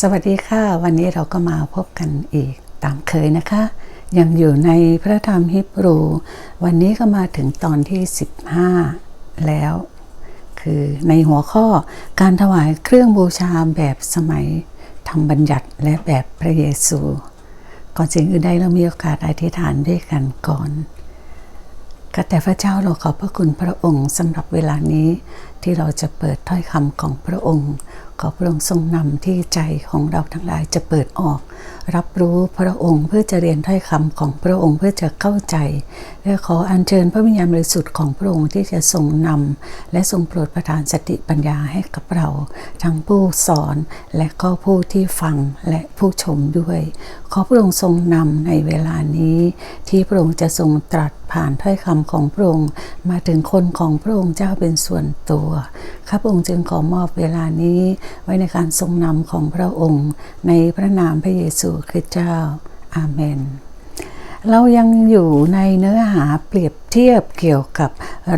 สวัสดีค่ะ วันนี้เราก็มาพบกันอีกตามเคยนะคะ ยังอยู่ในพระธรรมฮิบรู วันนี้ก็มาถึงตอนที่ 15 แล้ว คือในหัวข้อการถวายเครื่องบูชาแบบสมัยทำบัญญัติและแบบพระเยซู ก่อนสิ่งอื่นใดเรามีโอกาสอธิษฐานด้วยกันก่อนก็แต่พระเจ้าเราขอบพระคุณพระองค์สำหรับเวลานี้ที่เราจะเปิดถ้อยคำของพระองค์ขอพระองค์ทรงนำที่ใจของเราทั้งหลายจะเปิดออก รับรู้พระองค์เพื่อจะเรียนถ้อยคำของพระองค์เพื่อจะเข้าใจและขออัญเชิญพระวิญญาณบริสุทธิ์ของพระองค์ที่จะทรงนำและทรงโปรดประทานสติปัญญาให้กับเรา ทั้งผู้สอนและก็ผู้ที่ฟังและผู้ชมด้วย ขอพระองค์ทรงนำในเวลานี้ ที่พระองค์จะทรงตรัสผ่านถ้อยคำของพระองค์มาถึงคนของพระองค์เจ้าเป็นส่วนตัวข้าพระองค์จึงขอมอบเวลานี้ ไว้ในการทรงนำของพระองค์ ในพระนามพระเยซูคริสต์เจ้า อาเมนเรายังอยู่ในเนื้อหาเปรียบเทียบเกี่ยวกับ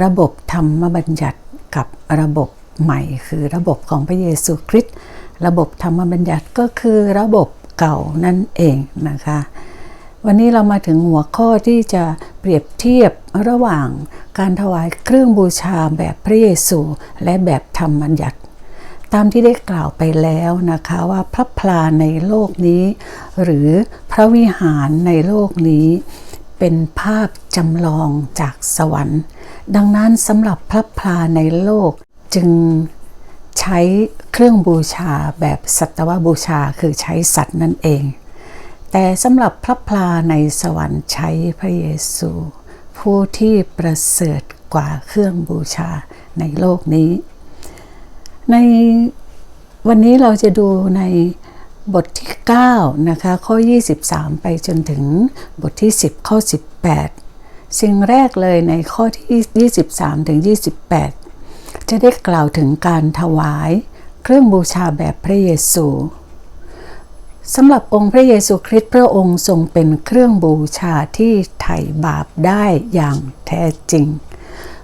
ระบบธรรมบัญญัติกับระบบใหม่ คือระบบของพระเยซูคริสต์ระบบธรรมบัญญัติก็คือระบบ เก่านั่นเองนะคะ วันนี้เรามาถึงหัวข้อที่จะเปรียบเทียบระหว่างการถวายเครื่องบูชาแบบพระเยซู และแบบธรรมบัญญัติตามที่ได้กล่าวไปแล้วนะคะว่าพระพลาในโลกนี้ หรือพระวิหารในโลกนี้ เป็นภาพจำลองจากสวรรค์ ดังนั้นสำหรับพระพลาในโลกจึง ใช้เครื่องบูชาแบบสัตวบูชาคือใช้สัตว์นั่นเอง แต่สำหรับพระพลาในสวรรค์ใช้พระเยซู ผู้ที่ประเสริฐกว่าเครื่องบูชาในโลกนี้ ในวันนี้เราจะดูในบทที่ 9 นะคะ ข้อ 23 ไปจนถึงบทที่ 10 ข้อ 18 สิ่งแรกเลยในข้อที่ 23 ถึง 28 จะได้กล่าวถึงการถวาย เครื่องบูชาแบบพระเยซูสำหรับองค์พระเยซูคริสต์พระองค์ทรงเป็นเครื่องบูชาที่ไถ่บาปได้อย่างแท้จริง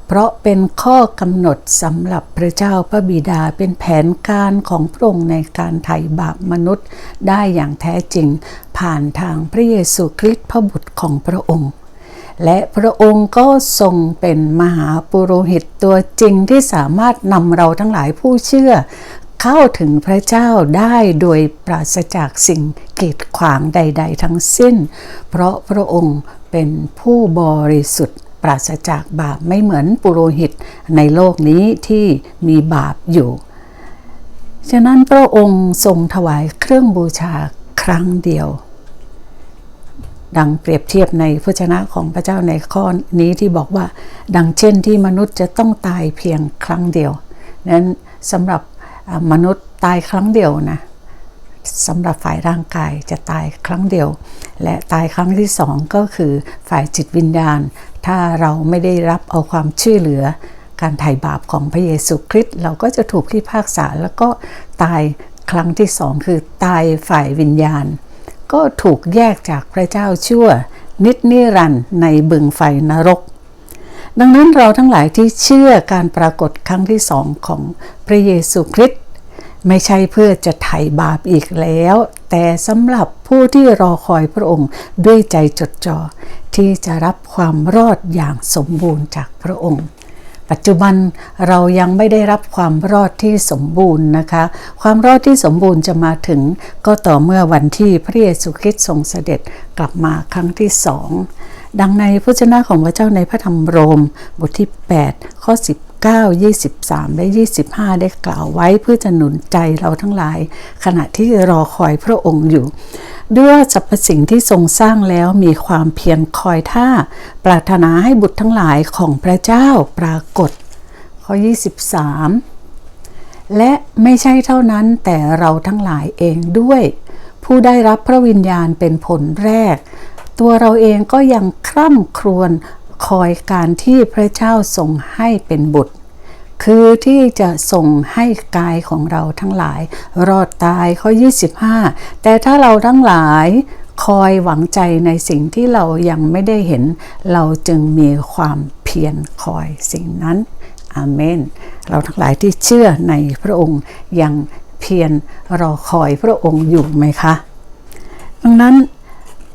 เพราะเป็นข้อกำหนดสำหรับพระเจ้าพระบิดาเป็นแผนการของพระองค์ในการไถ่บาปมนุษย์ได้อย่างแท้จริง ผ่านทางพระเยซูคริสต์พระบุตรของพระองค์ และพระองค์ก็ทรงเป็นมหาปุโรหิตตัวจริงที่สามารถนำเราทั้งหลายผู้เชื่อ เข้าถึงพระเจ้าได้โดยปราศจากสิ่งกีดขวางใด ๆ ทั้งสิ้น เพราะพระองค์เป็นผู้บริสุทธิ์ปราศจากบาปไม่เหมือนปุโรหิตในโลกนี้ที่มีบาปอยู่ ฉะนั้นพระองค์ทรงถวายเครื่องบูชาครั้งเดียว ดังเปรียบเทียบในพระชนะของพระเจ้าในข้อนี้ที่บอกว่า ดังเช่นที่มนุษย์จะต้องตายเพียงครั้งเดียว นั้นสำหรับมนุษย์ตายครั้งเดียวนะสำหรับฝ่ายร่างกายจะตายครั้งเดียว และตายครั้งที่สองก็คือฝ่ายจิตวิญญาณ ถ้าเราไม่ได้รับเอาความช่วยเหลือ การไถ่บาปของพระเยซูคริสต์เราก็จะถูกพิพากษาแล้วก็ตายครั้งที่สองคือตายฝ่ายวิญญาณ ก็ถูกแยกจากพระเจ้าชั่ว นิดนิรันในบึงไฟนรก ดังนั้นเราทั้งหลายที่เชื่อการปรากฏครั้งที่สองของพระเยซูคริสต์ไม่ใช่เพื่อจะไถ่บาปอีกแล้ว แต่สำหรับผู้ที่รอคอยพระองค์ด้วยใจจดจ่อที่จะรับความรอดอย่างสมบูรณ์จากพระองค์ ปัจจุบันเรายังไม่ได้รับความรอดที่สมบูรณ์นะคะ ความรอดที่สมบูรณ์จะมาถึง ก็ต่อเมื่อวันที่พระเยซูคริสต์ทรงเสด็จกลับมาครั้งที่สองดังในพระเจ้าของพระเจ้าในพระธรรมโรมบทที่ 8 ข้อ 923 และ 25 ได้กล่าวไว้เพื่อจะหนุนใจเราทั้งหลาย ขณะที่รอคอยพระองค์อยู่ ด้วยสรรพสิ่งที่ทรงสร้างแล้วมีความเพียรคอยท่า ปรารถนาให้บุตรทั้งหลายของพระเจ้าปรากฏ ข้อ 23 และไม่ใช่เท่านั้นแต่เราทั้งหลายเองด้วย ผู้ได้รับพระวิญญาณเป็นผลแรก ตัวเราเองก็ยังคร่ำครวญ คอยการที่พระเจ้าทรงให้เป็นบุตร คือที่จะส่งให้กายของเราทั้งหลาย รอดตายข้อ 25 แต่ถ้าเราทั้งหลายคอยหวังใจในสิ่งที่เรายังไม่ได้เห็น เราจึงมีความเพียรคอยสิ่งนั้น อาเมน เราทั้งหลายที่เชื่อในพระองค์ยังเพียรรอคอยพระองค์อยู่ไหมคะ ดังนั้น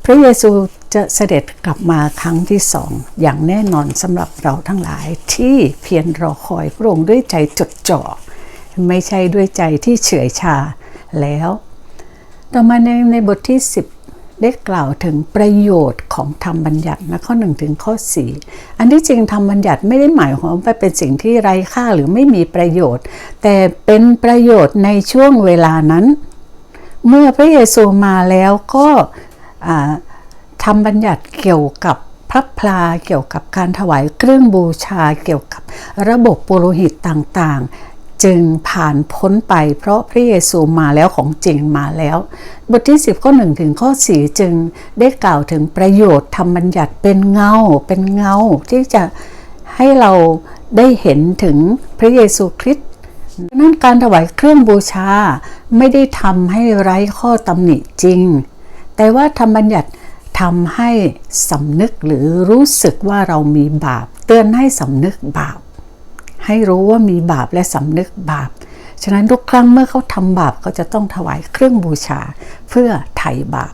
พระเยซู จะเสด็จกลับมาครั้งที่สองอย่างแน่นอนสำหรับเราทั้งหลายที่เพียรรอคอยพระองค์ด้วยใจจดจ่อ ไม่ใช่ด้วยใจที่เฉื่อยชาแล้ว ต่อมาในในบทที่ 10 ได้กล่าวถึงประโยชน์ของธรรมบัญญัตินะข้อ1ถึงข้อ 4 อันที่จริงธรรมบัญญัติไม่ได้หมายความว่าเป็นสิ่งที่ไร้ค่าหรือไม่มีประโยชน์ แต่เป็นประโยชน์ในช่วงเวลานั้น เมื่อพระเยซูมาแล้วก็ ทำบัญญัติเกี่ยวกับพระพลาเกี่ยวกับการถวายเครื่องบูชาเกี่ยวกับระบบปุโรหิตต่างๆ จึงผ่านพ้นไปเพราะพระเยซูมาแล้วของจริงมาแล้ว บทที่ 10 ข้อ 1 ถึงข้อ 4 จึงได้กล่าวถึงประโยชน์ทำบัญญัติเป็นเงา เป็นเงาที่จะให้เราได้เห็นถึงพระเยซูคริสต์นั้นการถวายเครื่องบูชาไม่ได้ทำให้ไร้ข้อตำหนิจริง แต่ว่าทำบัญญัติ ทำให้สำนึกหรือรู้สึกว่าเรามีบาป เตือนให้สำนึกบาป ให้รู้ว่ามีบาปและสำนึกบาป ฉะนั้นทุกครั้งเมื่อเขาทำบาปเขาจะต้องถวายเครื่องบูชาเพื่อไถ่บาป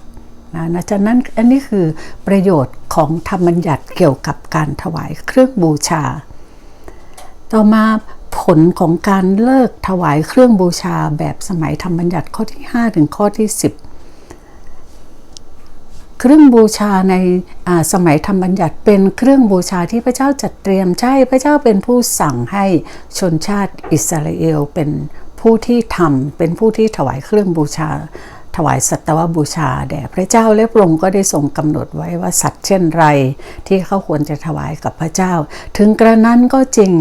นะนะฉะนั้นอันนี้คือประโยชน์ของธรรมบัญญัติเกี่ยวกับการถวายเครื่องบูชา ต่อมาผลของการเลิกถวายเครื่องบูชาแบบสมัยธรรมบัญญัติข้อที่ 5 ถึงข้อที่ 10 เครื่องบูชาในสมัยธรรมบัญญัติเป็นเครื่องบูชาที่พระเจ้าจัดเตรียมใช่พระเจ้าเป็นผู้สั่งให้ชนชาติอิสราเอลเป็นผู้ที่ทำเป็นผู้ที่ถวายเครื่องบูชา ถวายสัตวบูชาแด่พระเจ้าและพระองค์ก็ได้ทรงกำหนดไว้ว่าสัตว์เช่นไร ที่เขาควรจะถวายกับพระเจ้า ถึงกระนั้นก็จริง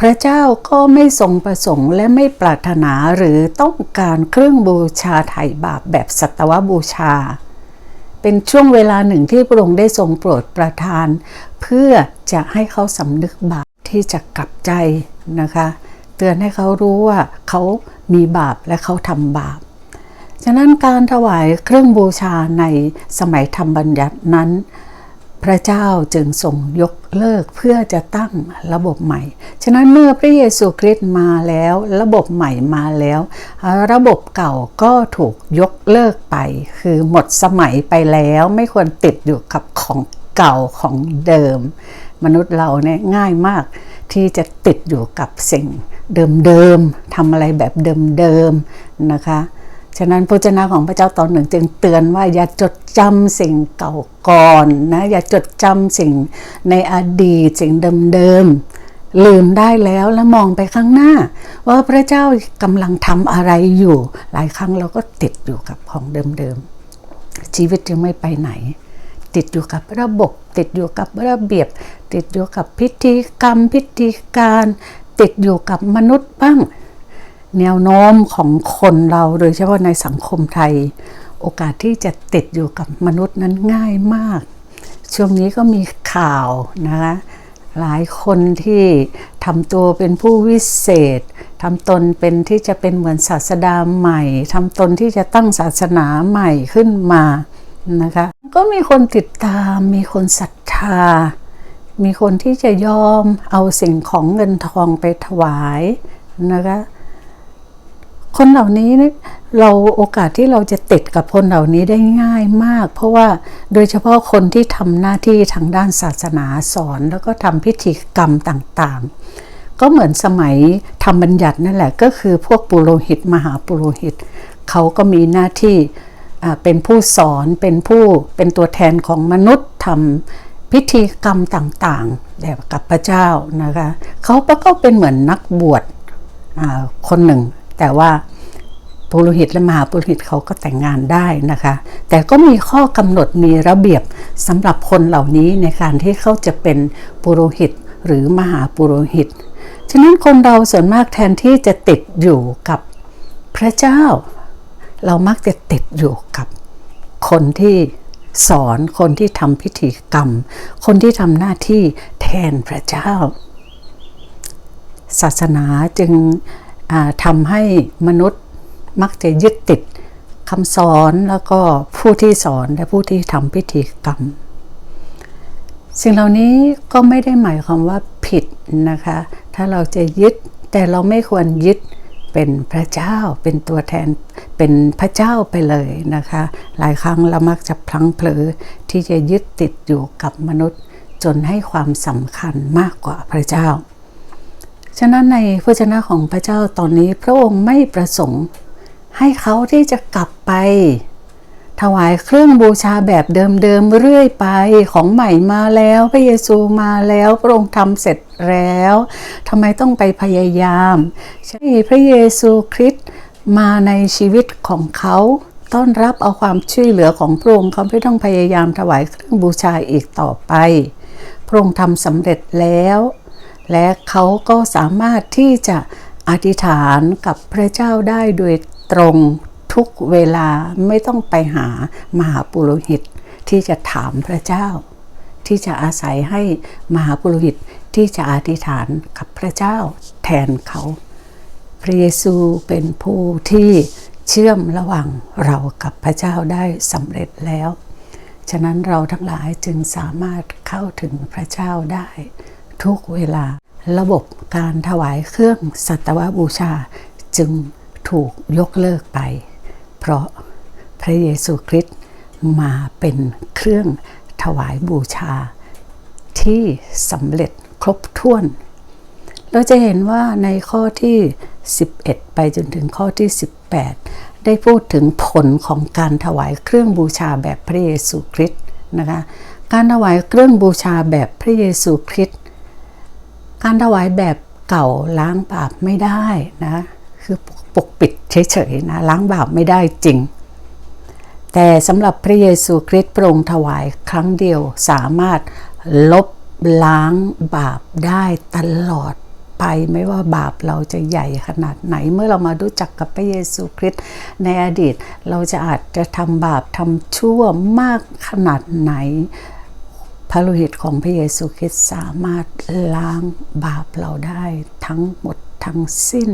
พระเจ้าก็ไม่ทรงประสงค์และไม่ปรารถนาหรือต้องการเครื่องบูชาไถ่บาปแบบสัตวบูชา เป็นช่วงเวลาหนึ่งที่พระองค์ได้ทรงโปรดประทาน เพื่อจะให้เขาสำนึกบาปที่จะกลับใจนะคะ เตือนให้เขารู้ว่าเขามีบาปและเขาทำบาป ฉะนั้นการถวายเครื่องบูชาในสมัยธรรมบัญญัตินั้น พระเจ้าจึงทรงยกเลิกเพื่อจะตั้งระบบใหม่ ฉะนั้นเมื่อพระเยซูคริสต์มาแล้ว ระบบใหม่มาแล้ว ระบบเก่าก็ถูกยกเลิกไป คือหมดสมัยไปแล้วไม่ควรติดอยู่กับของเก่าของเดิม มนุษย์เราเนี่ยง่ายมากที่จะติดอยู่กับสิ่งเดิมๆทำอะไรแบบเดิมๆนะคะ ฉะนั้นพระเจ้าของพระเจ้าตอนหนึ่ง จึงเตือนว่าอย่าจดจำสิ่งเก่าก่อนนะอย่าจดจำสิ่งในอดีตสิ่งเดิมๆลืมได้แล้วแล้วมองไปข้างหน้า ว่าพระเจ้ากำลังทำอะไรอยู่ หลายครั้งเราก็ติดอยู่กับของเดิมๆชีวิตยังไม่ไปไหน ติดอยู่กับระบบ ติดอยู่กับระเบียบ ติดอยู่กับพิธีกรรมพิธีการ ติดอยู่กับมนุษย์บ้าง แนวโน้มของคนเราโดยเฉพาะในสังคมไทย โอกาสที่จะติดอยู่กับมนุษย์นั้นง่ายมาก ช่วงนี้ก็มีข่าวนะคะหลายคนที่ทำตัวเป็นผู้วิเศษทำตนเป็นที่จะเป็นเหมือนศาสดาใหม่ทำตนที่จะตั้งศาสนาใหม่ขึ้นมานะคะก็มีคนติดตามมีคนศรัทธา มีคนที่จะยอมเอาสิ่งของเงินทองไปถวายนะคะ คนเหล่านี้เนี่ยเราโอกาสที่เราจะติดกับคนเหล่านี้ได้ง่ายมาก เพราะว่าโดยเฉพาะคนที่ทำหน้าที่ทางด้านศาสนาสอน แล้วก็ทำพิธีกรรมต่างๆ ก็เหมือนสมัยทำบัญญัตินั่นแหละก็คือพวกปุโรหิตมหาปุโรหิต เขาก็มีหน้าที่เป็นผู้สอนเป็นผู้เป็นตัวแทนของมนุษย์ทำพิธีกรรมต่างๆแบบกับพระเจ้านะคะเขาก็เป็นเหมือนนักบวชคนหนึ่ง แต่ว่าปุโรหิตและมหาปุโรหิตเขาก็แต่งงานได้นะคะ แต่ก็มีข้อกำหนดมีระเบียบสำหรับคนเหล่านี้ในการที่เขาจะเป็นปุโรหิตหรือมหาปุโรหิต ฉะนั้นคนเราส่วนมากแทนที่จะติดอยู่กับพระเจ้า เรามักจะติดอยู่กับคนที่สอนคนที่ทำพิธีกรรม คนที่ทำหน้าที่แทนพระเจ้า ศาสนาจึง ทำให้มนุษย์มักจะยึดติดคำสอนแล้วก็ผู้ที่สอนและผู้ที่ทำพิธีกรรม สิ่งเหล่านี้ก็ไม่ได้หมายความว่าผิดนะคะ ถ้าเราจะยึดแต่เราไม่ควรยึดเป็นพระเจ้าเป็นตัวแทนเป็นพระเจ้าไปเลยนะคะ หลายครั้งเรามักจะพลั้งเผลอที่จะยึดติดอยู่กับมนุษย์ จนให้ความสำคัญมากกว่าพระเจ้า ฉะนั้นในพระชนะของพระเจ้าตอนนี้พระองค์ไม่ประสงค์ ให้เขาที่จะกลับไป ถวายเครื่องบูชาแบบเดิมๆเรื่อยไปของใหม่มาแล้วพระเยซูมาแล้วพระองค์ทำเสร็จแล้วทำไมต้องไปพยายามใช่พระเยซูคริสต์มาในชีวิตของเขาต้อนรับเอาความช่วยเหลือของพระองค์เขาไม่ต้องพยายามถวายเครื่องบูชาอีกต่อไป พระองค์ทำสำเร็จแล้ว และเขาก็สามารถที่จะอธิษฐานกับพระเจ้าได้โดยตรงทุกเวลาไม่ต้องไปหามหาปุโรหิตที่จะถามพระเจ้า ที่จะอาศัยให้มหาปุโรหิตที่จะอธิษฐานกับพระเจ้าแทนเขา พระเยซูเป็นผู้ที่เชื่อมระหว่างเรากับพระเจ้าได้สำเร็จแล้ว ฉะนั้นเราทั้งหลายจึงสามารถเข้าถึงพระเจ้าได้ ทุกเวลา ระบบการถวายเครื่องสัตวบูชาจึงถูกยกเลิกไป เพราะพระเยซูคริสต์มาเป็นเครื่องถวายบูชา ที่สำเร็จครบถ้วน เราจะเห็นว่าในข้อที่ 11 ไปจนถึงข้อที่ 18 ได้พูดถึงผลของการถวายเครื่องบูชาแบบพระเยซูคริสต์นะคะการถวายเครื่องบูชาแบบพระเยซูคริสต์ การถวายแบบเก่าล้างบาปไม่ได้นะคือปกปิดเฉยๆนะล้างบาปไม่ได้จริง แต่สำหรับพระเยซูคริสต์พรงถวายครั้งเดียวสามารถลบล้างบาปได้ตลอดไปไม่ว่าบาปเราจะใหญ่ขนาดไหน เมื่อเรามารู้จักกับพระเยซูคริสต์ในอดีต เราจะอาจจะทำบาปทำชั่วมากขนาดไหน พระโลหิตของพระเยซูคริสต์สามารถล้างบาปเราได้ทั้งหมดทั้งสิ้น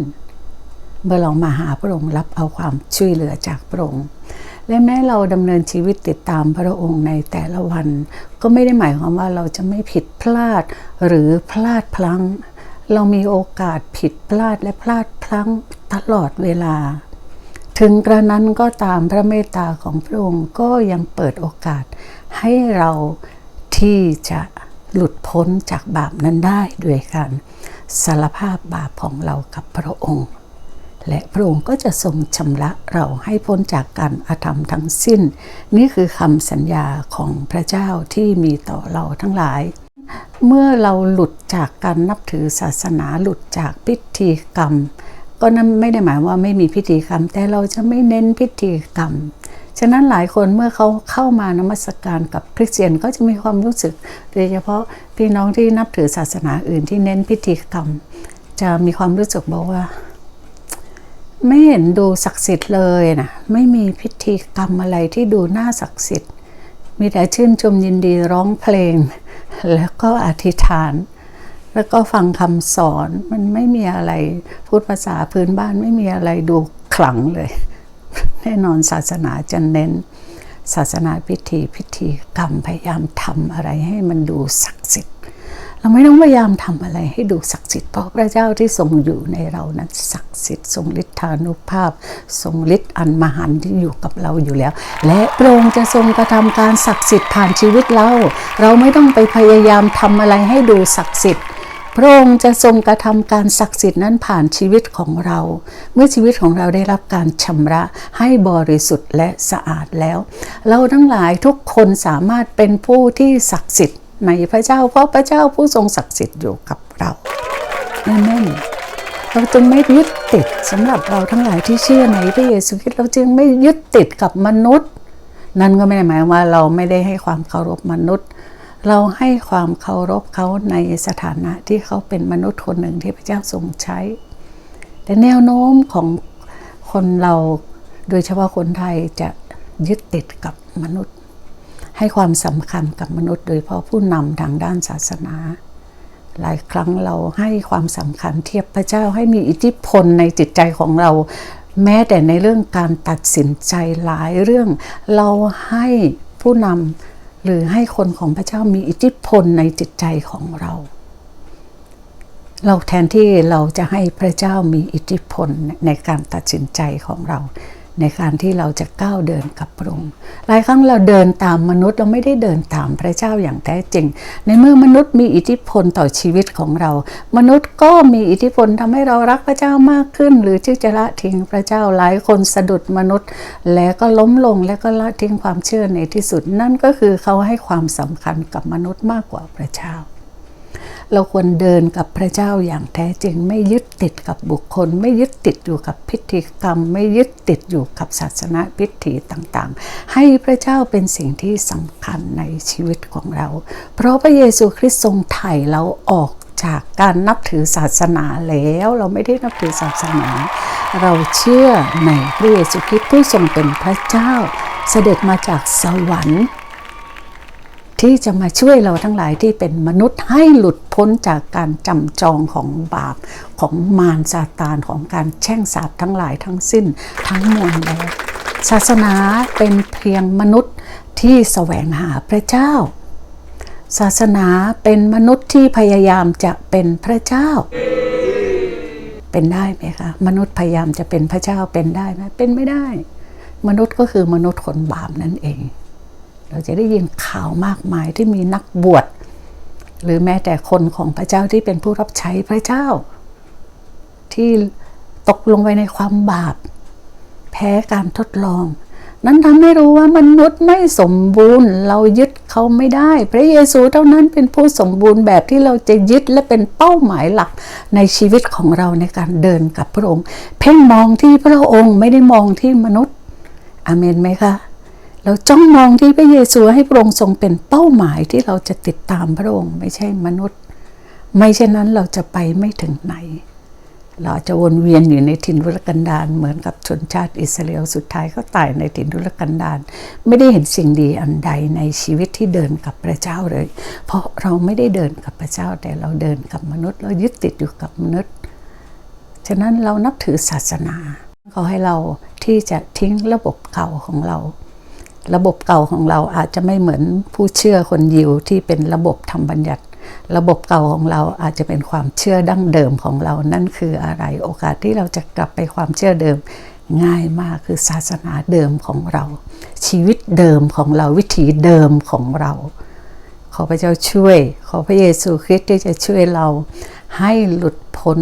เมื่อเรามาหาพระองค์รับเอาความช่วยเหลือจากพระองค์และแม้เราดำเนินชีวิตติดตามพระองค์ในแต่ละวัน ก็ไม่ได้หมายความว่าเราจะไม่ผิดพลาดหรือพลาดพลั้ง เรามีโอกาสผิดพลาดและพลาดพลั้งตลอดเวลา ถึงกระนั้นก็ตามพระเมตตาของพระองค์ก็ยังเปิดโอกาสให้เรา ที่จะหลุดพ้นจากบาปนั้นได้ด้วยการสารภาพบาปของเรากับพระองค์ และพระองค์ก็จะทรงชำระเราให้พ้นจากการอาธรรมทั้งสิ้น นี่คือคำสัญญาของพระเจ้าที่มีต่อเราทั้งหลาย เมื่อเราหลุดจากการนับถือศาสนาหลุดจากพิธีกรรม ก็นั้นไม่ได้หมายว่าไม่มีพิธีกรรม แต่เราจะไม่เน้นพิธีกรรม ฉะนั้นหลายคนเมื่อเขาเข้ามานมัสการกับคริสเตียนก็จะมีความรู้สึก โดยเฉพาะพี่น้องที่นับถือศาสนาอื่นที่เน้นพิธีกรรม จะมีความรู้สึกบอกว่า ไม่เห็นดูศักดิ์สิทธิ์เลยนะไม่มีพิธีกรรมอะไรที่ดูน่าศักดิ์สิทธิ์ มีแต่ชื่นชมยินดีร้องเพลง แล้วก็อธิษฐานแล้วก็ฟังคำสอนมันไม่มีอะไรพูดภาษาพื้นบ้านไม่มีอะไรดูขลังเลย แน่นอนศาสนาจะเน้น ศาสนาพิธีพิธีกรรมพยายามทำอะไรให้มันดูศักดิ์สิทธิ์ เราไม่ต้องพยายามทำอะไรให้ดูศักดิ์สิทธิ์เพราะพระเจ้าที่ทรงอยู่ในเรานั้นศักดิ์สิทธิ์ทรงฤทธานุภาพ ทรงฤทธิ์อันมหันที่อยู่กับเราอยู่แล้ว และพระองค์จะทรงกระทำการศักดิ์สิทธิ์ผ่านชีวิตเรา เราไม่ต้องไปพยายามทำอะไรให้ดูศักดิ์สิทธิ์ พระองค์จะทรงกระทำการศักดิ์สิทธิ์นั้นผ่านชีวิตของเรา เมื่อชีวิตของเราได้รับการชำระให้บริสุทธิ์และสะอาดแล้ว เราทั้งหลายทุกคนสามารถเป็นผู้ที่ศักดิ์สิทธิ์ในพระเจ้าเพราะพระเจ้าผู้ทรงศักดิ์สิทธิ์อยู่กับเราเอเมนเราจึงไม่ยึดติดสำหรับเราทั้งหลายที่เชื่อในพระเยซูคริสต์เราจึงไม่ยึดติดกับมนุษย์ นั่นก็ไม่ได้หมายว่าเราไม่ได้ให้ความเคารพมนุษย์ เราให้ความเคารพเขาในสถานะที่เขาเป็นมนุษย์คนหนึ่งที่พระเจ้าทรงใช้ แต่แนวโน้มของคนเราโดยเฉพาะคนไทยจะยึดติดกับมนุษย์ ให้ความสำคัญกับมนุษย์ โดยเฉพาะผู้นำทางด้านศาสนา หลายครั้งเราให้ความสำคัญเทียบพระเจ้าให้มีอิทธิพลในจิตใจของเรา แม้แต่ในเรื่องการตัดสินใจหลายเรื่องเราให้ผู้นำ หรือให้คนของพระเจ้ามีอิทธิพลในจิตใจของเรา เราแทนที่เราจะให้พระเจ้ามีอิทธิพลในการตัดสินใจของเรา ในการที่เราจะก้าวเดินกับพระองค์หลายครั้งเราเดินตามมนุษย์เราไม่ได้เดินตามพระเจ้าอย่างแท้จริง ในเมื่อมนุษย์มีอิทธิพลต่อชีวิตของเรา มนุษย์ก็มีอิทธิพลทำให้เรารักพระเจ้ามากขึ้น หรือที่จะละทิ้งพระเจ้าหลายคนสะดุดมนุษย์ แล้วก็ล้มลงแล้วก็ละทิ้งความเชื่อในที่สุด นั่นก็คือเขาให้ความสำคัญกับมนุษย์มากกว่าพระเจ้า เราควรเดินกับพระเจ้าอย่างแท้จริง ไม่ยึดติดกับบุคคล ไม่ยึดติดอยู่กับพิธีกรรม ไม่ยึดติดอยู่กับศาสนาพิธีต่างๆ ให้พระเจ้าเป็นสิ่งที่สำคัญในชีวิตของเรา เพราะพระเยซูคริสต์ทรงไถ่เราออกจากการนับถือศาสนาแล้วเราไม่ได้นับถือศาสนา เราเชื่อในพระเยซูคริสต์ผู้ทรงเป็นพระเจ้า เสด็จมาจากสวรรค์ ที่จะมาช่วยเราทั้งหลายที่เป็นมนุษย์ให้หลุดพ้นจากการจำจองของบาปของมารซาตานของการแช่งสาปทั้งหลายทั้งสิ้นทั้งมวลแล้วศาสนาเป็นเพียงมนุษย์ที่แสวงหาพระเจ้า ศาสนาเป็นมนุษย์ที่พยายามจะเป็นพระเจ้า เป็นได้ไหมคะมนุษย์พยายามจะเป็นพระเจ้าเป็นได้ไหมเป็นไม่ได้ มนุษย์ก็คือมนุษย์คนบาปนั่นเอง เราจะได้ยินข่าวมากมายที่มีนักบวชหรือแม้แต่คนของพระเจ้าที่เป็นผู้รับใช้พระเจ้า ที่ตกลงไปในความบาป แพ้การทดลอง นั้นทำให้รู้ว่ามนุษย์ไม่สมบูรณ์ เรายึดเขาไม่ได้ พระเยซูเท่านั้นเป็นผู้สมบูรณ์แบบที่เราจะยึดและเป็นเป้าหมายหลักในชีวิตของเราในการเดินกับพระองค์ เพ่งมองที่พระองค์ไม่ได้มองที่มนุษย์อเมนไหมคะ เราจ้องมองที่พระเยซูให้พระองค์ทรงเป็นเป้าหมายที่เราจะติดตามพระองค์ไม่ใช่มนุษย์ ไม่เช่นนั้นเราจะไปไม่ถึงไหน เราจะวนเวียนอยู่ในถิ่นทุรกันดารเหมือนกับชนชาติอิสราเอลสุดท้ายก็ตายในถิ่นทุรกันดารไม่ได้เห็นสิ่งดีอันใดในชีวิตที่เดินกับพระเจ้าเลย เพราะเราไม่ได้เดินกับพระเจ้าแต่เราเดินกับมนุษย์ เรายึดติดอยู่กับมนุษย์ฉะนั้นเรานับถือศาสนาขอให้เราที่จะทิ้งระบบเก่าของเรา ระบบเก่าของเราอาจจะไม่เหมือนผู้เชื่อคนยิวที่เป็นระบบทำบัญญัติ ระบบเก่าของเราอาจจะเป็นความเชื่อดั้งเดิมของเรานั่นคืออะไร โอกาสที่เราจะกลับไปความเชื่อเดิม ง่ายมากคือศาสนาเดิมของเรา ชีวิตเดิมของเราวิถีเดิมของเรา ขอพระเจ้าช่วย ขอพระเยซูคริสต์ที่จะช่วยเราให้หลุดพ้น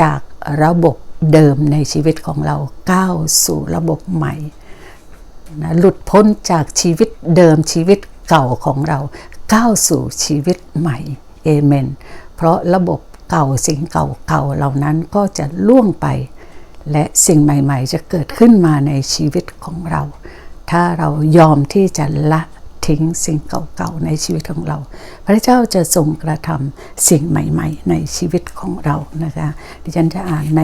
จากระบบเดิมในชีวิตของเราก้าวสู่ระบบใหม่ นะหลุดพ้นจากชีวิตเดิมชีวิตเก่าของเราก้าวสู่ชีวิตใหม่เอเมน เพราะระบบเก่าสิ่งเก่าๆเหล่านั้นก็จะล่วงไป และสิ่งใหม่ ๆ จะเกิดขึ้นมาในชีวิตของเรา ถ้าเรายอมที่จะละทิ้งสิ่งเก่าๆในชีวิตของเรา พระเจ้าจะทรงกระทำสิ่งใหม่ ๆ ในชีวิตของเรานะคะ ดิฉันจะอ่านใน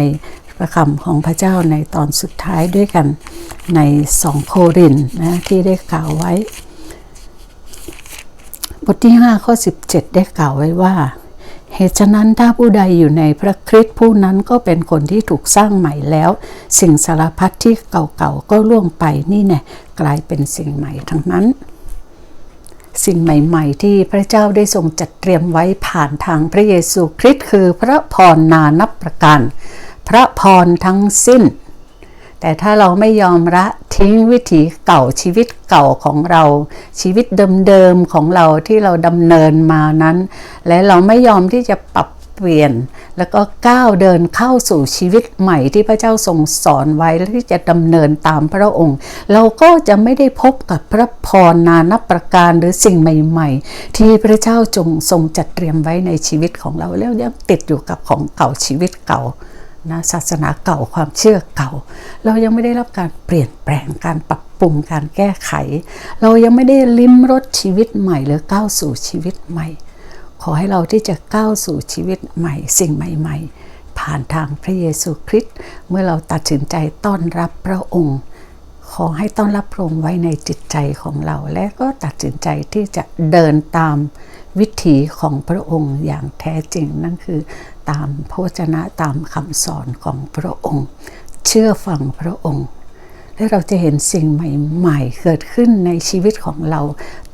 พระคำของพระเจ้าในตอนสุดท้ายด้วยกันในสองโครินนะที่ได้กล่าวไว้ บทที่ 5 ข้อ 17 ได้กล่าวไว้ว่า เหตุฉะนั้นถ้าผู้ใดอยู่ในพระคริสต์ผู้นั้นก็เป็นคนที่ถูกสร้างใหม่แล้ว สิ่งสารพัดที่เก่าๆก็ล่วงไปนี่แน่กลายเป็นสิ่งใหม่ทั้งนั้นสิ่งใหม่ ๆ ที่พระเจ้าได้ทรงจัดเตรียมไว้ผ่านทางพระเยซูคริสต์คือพระพรนานับประการ พระพรทั้งสิ้น แต่ถ้าเราไม่ยอมละทิ้งวิถีเก่าชีวิตเก่าของเรา ชีวิตเดิมๆของเราที่เราดำเนินมานั้น และเราไม่ยอมที่จะปรับเปลี่ยน แล้วก็ก้าวเดินเข้าสู่ชีวิตใหม่ที่พระเจ้าทรงสอนไว้และที่จะดำเนินตามพระองค์ เราก็จะไม่ได้พบกับพระพรนานับประการหรือสิ่งใหม่ ๆ ที่พระเจ้าจงทรงจัดเตรียมไว้ในชีวิตของเราแล้วยังติดอยู่กับของเก่าชีวิตเก่า นะศาสนาเก่าความเชื่อเก่า เรายังไม่ได้รับการเปลี่ยนแปลงการปรับปรุงการแก้ไข เรายังไม่ได้ลิ้มรสชีวิตใหม่หรือก้าวสู่ชีวิตใหม่ ขอให้เราที่จะก้าวสู่ชีวิตใหม่ สิ่งใหม่ ๆ ผ่านทางพระเยซูคริสต์เมื่อเราตัดสินใจต้อนรับพระองค์ขอให้ต้อนรับพระองค์ไว้ในจิตใจของเรา และก็ตัดสินใจที่จะเดินตามวิถีของพระองค์อย่างแท้จริงนั่นคือ ตามพระวจนะตามคำสอนของพระองค์ เชื่อฟังพระองค์ และเราจะเห็นสิ่งใหม่ๆ เกิดขึ้นในชีวิตของเรา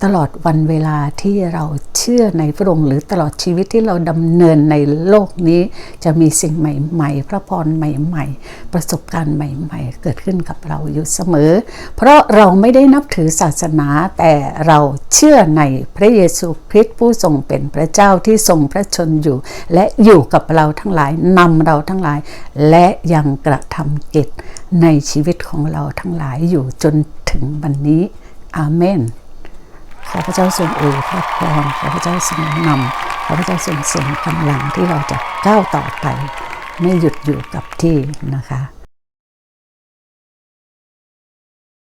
ตลอดวันเวลาที่เราเชื่อในพระองค์หรือตลอดชีวิตที่เราดำเนินในโลกนี้ จะมีสิ่งใหม่ ๆ พระพรใหม่ ๆ ประสบการณ์ใหม่ ๆ เกิดขึ้นกับเราอยู่เสมอ เพราะเราไม่ได้นับถือศาสนาแต่เราเชื่อในพระเยซูคริสต์ผู้ทรงเป็นพระเจ้าที่ทรงพระชนอยู่ และอยู่กับเราทั้งหลายนำเราทั้งหลาย และยังกระทำกิจ ในชีวิตของเราทั้งหลายอยู่จนถึงวันนี้ อาเมน ขอพระเจ้าทรงอวยพระพรขอพระเจ้าทรงนำขอพระเจ้าทรงเสริมกำลังที่เราจะก้าวต่อไป ไม่หยุดอยู่กับที่นะคะ